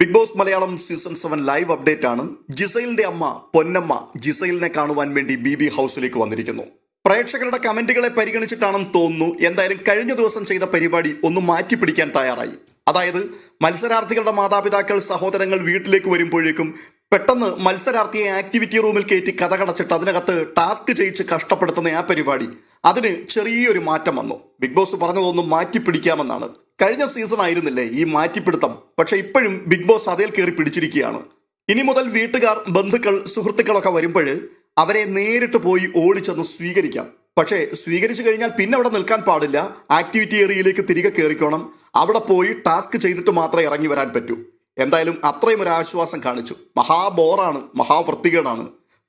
Bigg Boss Malayalam season seven live update ആണ് ജിസൈലിന്റെ അമ്മ പൊന്നമ്മ ജിസൈലിനെ കാണുവാൻ വേണ്ടി ബി ബി ഹൗസിലേക്ക് വന്നിരിക്കുന്നു. പ്രേക്ഷകരുടെ കമന്റുകളെ പരിഗണിച്ചിട്ടാണെന്ന് തോന്നുന്നു. എന്തായാലും കഴിഞ്ഞ ദിവസം ചെയ്ത പരിപാടി ഒന്ന് മാറ്റിപ്പിടിക്കാൻ തയ്യാറായി. അതായത് മത്സരാർത്ഥികളുടെ മാതാപിതാക്കൾ സഹോദരങ്ങൾ വീട്ടിലേക്ക് വരുമ്പോഴേക്കും പെട്ടെന്ന് മത്സരാർത്ഥിയെ ആക്ടിവിറ്റി റൂമിൽ കയറ്റി കഥകടച്ചിട്ട് അതിനകത്ത് ടാസ്ക് ചെയ്യിച്ച് കഷ്ടപ്പെടുത്തുന്ന ആ പരിപാടി. അതിന് ചെറിയൊരു മാറ്റം വന്നു. ബിഗ് ബോസ് പറഞ്ഞതൊന്നും മാറ്റി പിടിക്കാമെന്നാണ് കഴിഞ്ഞ സീസൺ ആയിരുന്നില്ലേ ഈ മാറ്റിപ്പിടുത്തം? പക്ഷെ ഇപ്പോഴും ബിഗ് ബോസ് അതേൽ കയറി പിടിച്ചിരിക്കുകയാണ്. ഇനി മുതൽ വീട്ടുകാർ ബന്ധുക്കൾ സുഹൃത്തുക്കളൊക്കെ വരുമ്പോൾ അവരെ നേരിട്ട് പോയി ഓടിച്ചെന്ന് സ്വീകരിക്കാം. പക്ഷേ സ്വീകരിച്ചു കഴിഞ്ഞാൽ പിന്നെ അവിടെ നിൽക്കാൻ പാടില്ല. ആക്ടിവിറ്റി ഏരിയയിലേക്ക് തിരികെ കയറിക്കോണം. അവിടെ പോയി ടാസ്ക് ചെയ്തിട്ട് മാത്രമേ ഇറങ്ങി വരാൻ പറ്റൂ. എന്തായാലും അത്രയും ഒരു ആശ്വാസം കാണിച്ചു. മഹാബോറാണ് മഹാവൃത്തികേടാണ്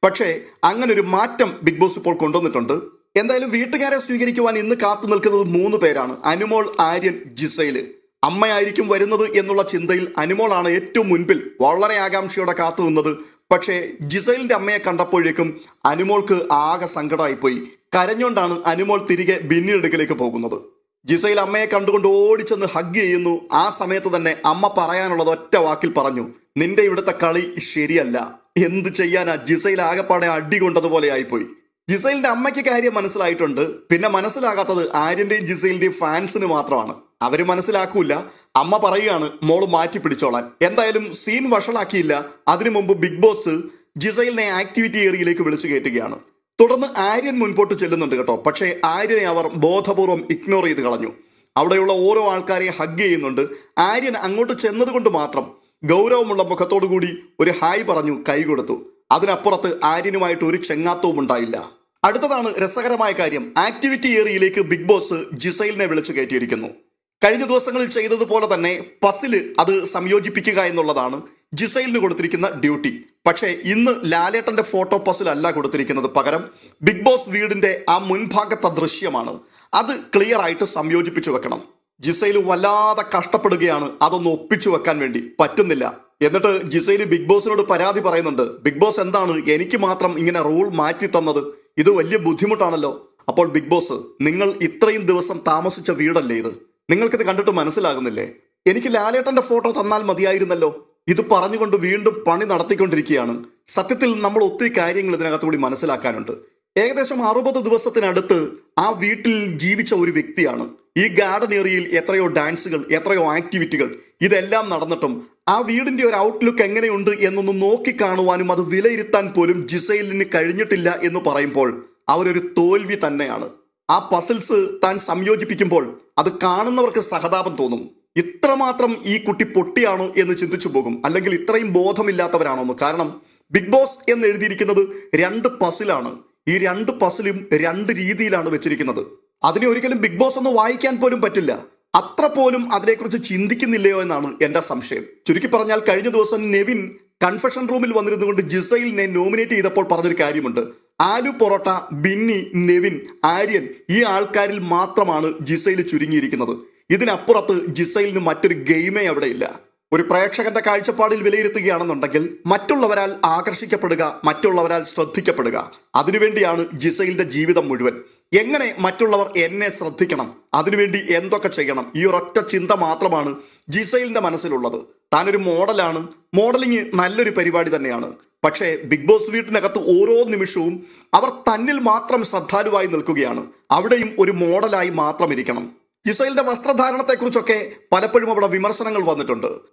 പക്ഷേ അങ്ങനെ ഒരു മാറ്റം ബിഗ് ബോസ് ഇപ്പോൾ കൊണ്ടുവന്നിട്ടുണ്ട്. എന്തായാലും വീട്ടുകാരെ സ്വീകരിക്കുവാൻ ഇന്ന് കാത്തു നിൽക്കുന്നത് മൂന്ന് പേരാണ്. അനുമോൾ ആര്യൻ ജിസൈൽ. അമ്മയായിരിക്കും വരുന്നത് എന്നുള്ള ചിന്തയിൽ അനുമോളാണ് ഏറ്റവും മുൻപിൽ വളരെ ആകാംക്ഷയോടെ കാത്തു നിന്നത്. പക്ഷേ ജിസൈലിന്റെ അമ്മയെ കണ്ടപ്പോഴേക്കും അനുമോൾക്ക് ആകെ സങ്കടമായിപ്പോയി. കരഞ്ഞുകൊണ്ടാണ് അനുമോൾ തിരികെ ബിന്നിടുക്കിലേക്ക് പോകുന്നത്. ജിസൈൽ അമ്മയെ കണ്ടുകൊണ്ട് ഓടിച്ചെന്ന് ഹഗ് ചെയ്യുന്നു. ആ സമയത്ത് തന്നെ അമ്മ പറയാനുള്ളത് ഒറ്റ വാക്കിൽ പറഞ്ഞു. നിന്റെ ഇവിടുത്തെ കളി ശരിയല്ല. എന്ത് ചെയ്യാനാ? ജിസൈൽ ആകെപ്പാടെ അടി കൊണ്ടതുപോലെ ആയിപ്പോയി. ജിസൈലിന്റെ അമ്മയ്ക്ക് കാര്യം മനസ്സിലായിട്ടുണ്ട്. പിന്നെ മനസ്സിലാകാത്തത് ആര്യന്റെയും ജിസൈലിന്റെയും ഫാൻസിന് മാത്രമാണ്. അവർ മനസ്സിലാക്കൂല. അമ്മ പറയുകയാണ് മോൾ മാറ്റി പിടിച്ചോളാൻ. എന്തായാലും സീൻ വഷളാക്കിയില്ല. അതിനു മുമ്പ് ബിഗ് ബോസ് ജിസൈലിനെ ആക്ടിവിറ്റി ഏരിയയിലേക്ക് വിളിച്ചു കയറ്റുകയാണ്. തുടർന്ന് ആര്യൻ മുൻപോട്ട് ചെല്ലുന്നുണ്ട് കേട്ടോ. പക്ഷേ ആര്യനെ അവർ ബോധപൂർവം ഇഗ്നോർ ചെയ്ത് കളഞ്ഞു. അവിടെയുള്ള ഓരോ ആൾക്കാരെ ഹഗ് ചെയ്യുന്നുണ്ട്. ആര്യൻ അങ്ങോട്ട് ചെന്നതുകൊണ്ട് മാത്രം ഗൗരവമുള്ള മുഖത്തോടു കൂടി ഒരു ഹായ് പറഞ്ഞു കൈ കൊടുത്തു. അതിനപ്പുറത്ത് ആര്യനുമായിട്ട് ഒരു ചെങ്ങാത്തവും ഉണ്ടായില്ല. അടുത്തതാണ് രസകരമായ കാര്യം. ആക്ടിവിറ്റി ഏരിയയിലേക്ക് ബിഗ് ബോസ് ജിസൈലിനെ വിളിച്ചു കയറ്റിയിരിക്കുന്നു. കഴിഞ്ഞ ദിവസങ്ങളിൽ ചെയ്തതുപോലെ തന്നെ പസിൽ അത് സംയോജിപ്പിക്കുക എന്നുള്ളതാണ് ജിസൈലിന് കൊടുത്തിരിക്കുന്ന ഡ്യൂട്ടി പക്ഷേ ഇന്ന് ലാലേട്ടന്റെ ഫോട്ടോ പസിൽ അല്ല കൊടുത്തിരിക്കുന്നത് പകരം ബിഗ് ബോസ് വീടിന്റെ ആ മുൻഭാഗത്തെ ദൃശ്യമാണ്. അത് ക്ലിയർ ആയിട്ട് സംയോജിപ്പിച്ചു വെക്കണം. ജിസൈൽ വല്ലാതെ കഷ്ടപ്പെടുകയാണ്. അതൊന്ന് ഒപ്പിച്ചു വെക്കാൻ വേണ്ടി. പറ്റുന്നില്ല. എന്നിട്ട് ജിസൈൽ ബിഗ് ബോസിനോട് പരാതി പറയുന്നുണ്ട്. ബിഗ് ബോസ് എന്താണ്? എനിക്ക് മാത്രം ഇങ്ങനെ റൂൾ മാറ്റി തന്നത്. ഇത് വലിയ ബുദ്ധിമുട്ടാണല്ലോ. അപ്പോൾ ബിഗ് ബോസ് നിങ്ങൾ ഇത്രയും ദിവസം താമസിച്ച വീടല്ലേ ഇത്? നിങ്ങൾക്കിത് കണ്ടിട്ട് മനസ്സിലാകുന്നില്ലേ? എനിക്ക് ലാലേട്ടന്റെ ഫോട്ടോ തന്നാൽ മതിയായിരുന്നല്ലോ. ഇത് പറഞ്ഞുകൊണ്ട് വീണ്ടും പണി നടത്തിക്കൊണ്ടിരിക്കുകയാണ്. സത്യത്തിൽ നമ്മൾ ഒത്തിരി കാര്യങ്ങൾ ഇതിനകത്തുകൂടി മനസ്സിലാക്കാനുണ്ട്. ഏകദേശം അറുപത് ദിവസത്തിനടുത്ത് ആ വീട്ടിൽ ജീവിച്ച ഒരു വ്യക്തിയാണ്. ഈ ഗാർഡൻ ഏരിയയിൽ എത്രയോ ഡാൻസുകൾ എത്രയോ ആക്ടിവിറ്റികൾ ഇതെല്ലാം നടന്നിട്ടും ആ വീടിന്റെ ഒരു ഔട്ട്ലുക്ക് എങ്ങനെയുണ്ട് എന്നൊന്ന് നോക്കിക്കാണുവാനും അത് വിലയിരുത്താൻ പോലും ജിസൈലിന് കഴിഞ്ഞിട്ടില്ല എന്ന് പറയുമ്പോൾ അവരൊരു തോൽവി തന്നെയാണ്. ആ പസിൽസ് താൻ സംയോജിപ്പിക്കുമ്പോൾ അത് കാണുന്നവർക്ക് സഹതാപം തോന്നും. ഇത്രമാത്രം ഈ കുട്ടി പൊട്ടിയാണോ എന്ന് ചിന്തിച്ചു പോകും. അല്ലെങ്കിൽ ഇത്രയും ബോധമില്ലാത്തവരാണോ എന്ന്. കാരണം ബിഗ് ബോസ് എന്ന് എഴുതിയിരിക്കുന്നത് രണ്ട് പസിലാണ് ഈ രണ്ട് പസിലും രണ്ട് രീതിയിലാണ് വെച്ചിരിക്കുന്നത്. അതിനെ ഒരിക്കലും ബിഗ് ബോസ് ഒന്ന് വായിക്കാൻ പോലും പറ്റില്ല. അത്ര പോലും അതിനെക്കുറിച്ച് ചിന്തിക്കുന്നില്ലയോ എന്നാണ് എന്റെ സംശയം. ചുരുക്കി പറഞ്ഞാൽ കഴിഞ്ഞ ദിവസം നെവിൻ കൺഫെഷൻ റൂമിൽ വന്നിരുന്നുകൊണ്ട് ജിസൈലിനെ നോമിനേറ്റ് ചെയ്തപ്പോൾ പറഞ്ഞൊരു കാര്യമുണ്ട്. ആലു പൊറോട്ട ബിന്നി നെവിൻ ആര്യൻ ഈ ആൾക്കാരിൽ മാത്രമാണ് ജിസൈൽ ചുരുങ്ങിയിരിക്കുന്നത്. ഇതിനപ്പുറത്ത് ജിസൈലിന് മറ്റൊരു ഗെയിമേ അവിടെയില്ല. ഒരു പ്രേക്ഷകന്റെ കാഴ്ചപ്പാടിൽ വിലയിരുത്തുകയാണെന്നുണ്ടെങ്കിൽ മറ്റുള്ളവരാൽ ആകർഷിക്കപ്പെടുക മറ്റുള്ളവരാൽ ശ്രദ്ധിക്കപ്പെടുക. അതിനുവേണ്ടിയാണ് ജിസയിലിന്റെ ജീവിതം മുഴുവൻ. എങ്ങനെ മറ്റുള്ളവർ എന്നെ ശ്രദ്ധിക്കണം അതിനുവേണ്ടി എന്തൊക്കെ ചെയ്യണം? ഈ ഒരൊറ്റ ചിന്ത മാത്രമാണ് ജിസയിലിന്റെ മനസ്സിലുള്ളത്. താനൊരു മോഡലാണ്. മോഡലിംഗ് നല്ലൊരു പരിപാടി തന്നെയാണ്. പക്ഷേ ബിഗ് ബോസ് വീട്ടിനകത്ത് ഓരോ നിമിഷവും അവർ തന്നിൽ മാത്രം ശ്രദ്ധാലുവായി നിൽക്കുകയാണ്. അവിടെയും ഒരു മോഡലായി മാത്രം ഇരിക്കണം. ഇസ്രയേലിന്റെ വസ്ത്രധാരണത്തെക്കുറിച്ചൊക്കെ പലപ്പോഴും അവിടെ വിമർശനങ്ങൾ വന്നിട്ടുണ്ട്.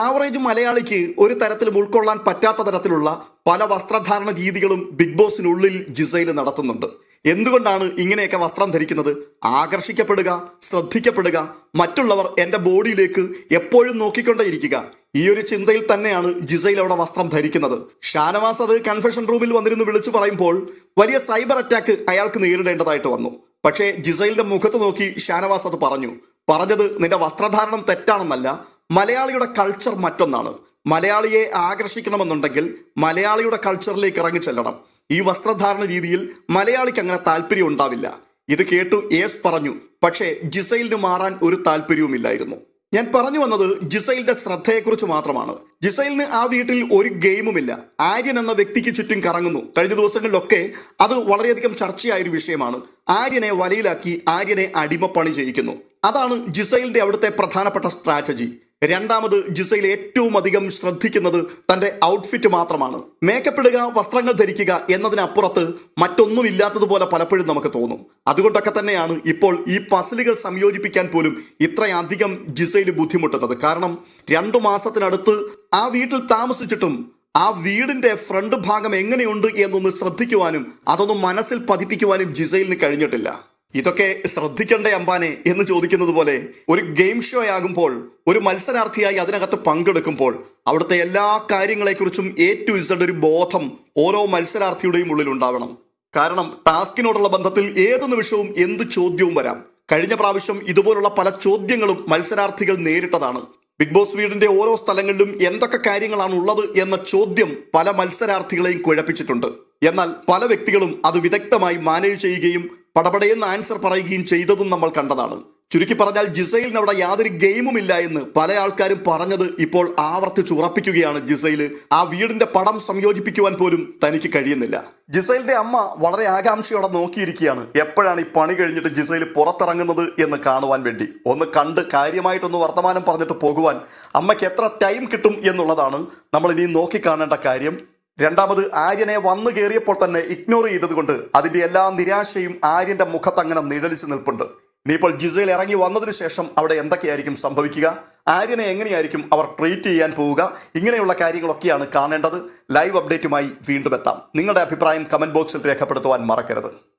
ആവറേജ് മലയാളിക്ക് ഒരു തരത്തിലും ഉൾക്കൊള്ളാൻ പറ്റാത്ത തരത്തിലുള്ള പല വസ്ത്രധാരണ രീതികളും ബിഗ് ബോസിനുള്ളിൽ ജിസൈൽ നടത്തുന്നുണ്ട്. എന്തുകൊണ്ടാണ് ഇങ്ങനെയൊക്കെ വസ്ത്രം ധരിക്കുന്നത്? ആകർഷിക്കപ്പെടുക ശ്രദ്ധിക്കപ്പെടുക മറ്റുള്ളവർ എന്റെ ബോഡിയിലേക്ക് എപ്പോഴും നോക്കിക്കൊണ്ടേയിരിക്കുക. ഈ ഒരു ചിന്തയിൽ തന്നെയാണ് ജിസൈൽ അവിടെ വസ്ത്രം ധരിക്കുന്നത്. ഷാനവാസ് അത് കൺഫെഷൻ റൂമിൽ വന്നിരുന്നു വിളിച്ചു പറയുമ്പോൾ വലിയ സൈബർ അറ്റാക്ക് അയാൾക്ക് നേരിടേണ്ടതായിട്ട് വന്നു. പക്ഷേ ജിസൈലിന്റെ മുഖത്ത് നോക്കി ഷാനവാസ് അത് പറഞ്ഞു. പറഞ്ഞത് നിന്റെ വസ്ത്രധാരണം തെറ്റാണെന്നല്ല മലയാളിയുടെ കൾച്ചർ മറ്റൊന്നാണ്. മലയാളിയെ ആകർഷിക്കണമെന്നുണ്ടെങ്കിൽ മലയാളിയുടെ കൾച്ചറിലേക്ക് ഇറങ്ങി ചെല്ലണം. ഈ വസ്ത്രധാരണ രീതിയിൽ മലയാളിക്ക് അങ്ങനെ താല്പര്യം ഉണ്ടാവില്ല. ഇത് കേട്ടു യേസ് പറഞ്ഞു പക്ഷേ ജിസൈലിന് മാറാൻ ഒരു താല്പര്യവുമില്ലായിരുന്നു ഞാൻ പറഞ്ഞു വന്നത് ജിസൈലിന്റെ ശ്രദ്ധയെക്കുറിച്ച് മാത്രമാണ്. ജിസൈലിന് ആ വീട്ടിൽ ഒരു ഗെയിമുമില്ല ആര്യൻ എന്ന വ്യക്തിക്ക് ചുറ്റും കറങ്ങുന്നു. കഴിഞ്ഞ ദിവസങ്ങളിലൊക്കെ അത് വളരെയധികം ചർച്ചയായ ഒരു വിഷയമാണ്. ആര്യനെ വലയിലാക്കി ആര്യനെ അടിമപ്പണി ചെയ്യിക്കുന്നു. അതാണ് ജിസൈലിന്റെ അവിടുത്തെ പ്രധാനപ്പെട്ട സ്ട്രാറ്റജി രണ്ടാമത് ജിസയിൽ ഏറ്റവും അധികം ശ്രദ്ധിക്കുന്നത് തന്റെ ഔട്ട്ഫിറ്റ് മാത്രമാണ്. മേക്കപ്പ് ഇടുക വസ്ത്രങ്ങൾ ധരിക്കുക എന്നതിനപ്പുറത്ത് മറ്റൊന്നും ഇല്ലാത്തതുപോലെ പലപ്പോഴും നമുക്ക് തോന്നും. അതുകൊണ്ടൊക്കെ തന്നെയാണ് ഇപ്പോൾ ഈ പസിലുകൾ സംയോജിപ്പിക്കാൻ പോലും ഇത്രയധികം ജിസയിൽ ബുദ്ധിമുട്ടുന്നത്. കാരണം രണ്ടു മാസത്തിനടുത്ത് ആ വീട്ടിൽ താമസിച്ചിട്ടും ആ വീടിന്റെ ഫ്രണ്ട് ഭാഗം എങ്ങനെയുണ്ട് എന്നൊന്ന് ശ്രദ്ധിക്കുവാനും അതൊന്ന് മനസ്സിൽ പതിപ്പിക്കുവാനും ജിസയിലിന് കഴിഞ്ഞിട്ടില്ല. ഇതൊക്കെ ശ്രദ്ധിക്കണ്ടേ അമ്പാനെ എന്ന് ചോദിക്കുന്നത് പോലെ ഒരു ഗെയിം ഷോ ആകുമ്പോൾ ഒരു മത്സരാർത്ഥിയായി അതിനകത്ത് പങ്കെടുക്കുമ്പോൾ അവിടുത്തെ എല്ലാ കാര്യങ്ങളെക്കുറിച്ചും എ ടു ഇസഡ് ഒരു ബോധം ഓരോ മത്സരാർത്ഥിയുടെയും ഉള്ളിൽ ഉണ്ടാവണം കാരണം ടാസ്കിനോടുള്ള ബന്ധത്തിൽ ഏത് നിമിഷവും എന്ത് ചോദ്യവും വരാം. കഴിഞ്ഞ പ്രാവശ്യം ഇതുപോലുള്ള പല ചോദ്യങ്ങളും മത്സരാർത്ഥികൾ നേരിട്ടതാണ്. ബിഗ് ബോസ് വീടിന്റെ ഓരോ സ്ഥലങ്ങളിലും എന്തൊക്കെ കാര്യങ്ങളാണ് ഉള്ളത് എന്ന ചോദ്യം പല മത്സരാർത്ഥികളെയും കുഴപ്പിച്ചിട്ടുണ്ട്. എന്നാൽ പല വ്യക്തികളും അത് വിദഗ്ധമായി മാനേജ് ചെയ്യുകയും പടപടയെന്ന് ആൻസർ പറയുകയും ചെയ്തതും നമ്മൾ കണ്ടതാണ്. ചുരുക്കി പറഞ്ഞാൽ ജിസൈലിന് അവിടെ യാതൊരു ഗെയിമും ഇല്ല എന്ന് പല ആൾക്കാരും പറഞ്ഞത് ഇപ്പോൾ ആവർത്തിച്ച് ഉറപ്പിക്കുകയാണ് ജിസൈൽ ആ വീടിന്റെ പടം സംയോജിപ്പിക്കുവാൻ പോലും തനിക്ക് കഴിയുന്നില്ല. ജിസൈലിന്റെ അമ്മ വളരെ ആകാംക്ഷയോടെ നോക്കിയിരിക്കുകയാണ്. എപ്പോഴാണ് ഈ പണി കഴിഞ്ഞിട്ട് ജിസൈൽ പുറത്തിറങ്ങുന്നത് എന്ന് കാണുവാൻ വേണ്ടി? ഒന്ന് കണ്ട് കാര്യമായിട്ടൊന്ന് വർത്തമാനം പറഞ്ഞിട്ട് പോകുവാൻ അമ്മയ്ക്ക് എത്ര ടൈം കിട്ടും എന്നുള്ളതാണ് നമ്മൾ ഇനി നോക്കിക്കാണേണ്ട കാര്യം. രണ്ടാമത് ആര്യനെ വന്നു കയറിയപ്പോൾ തന്നെ ഇഗ്നോർ ചെയ്തതുകൊണ്ട് അതിന്റെ എല്ലാ നിരാശയും ആര്യന്റെ മുഖത്ത് അങ്ങനെ നിഴലിച്ച് നിൽപ്പുണ്ട്. ഇനിയിപ്പോൾ ജിസയിൽ ഇറങ്ങി വന്നതിന് ശേഷം അവിടെ എന്തൊക്കെയായിരിക്കും സംഭവിക്കുക? ആര്യനെ എങ്ങനെയായിരിക്കും അവർ ട്രീറ്റ് ചെയ്യാൻ പോവുക? ഇങ്ങനെയുള്ള കാര്യങ്ങളൊക്കെയാണ് കാണേണ്ടത്. ലൈവ് അപ്ഡേറ്റുമായി വീണ്ടും എത്താം. നിങ്ങളുടെ അഭിപ്രായം കമന്റ് ബോക്സിൽ രേഖപ്പെടുത്തുവാൻ മറക്കരുത്.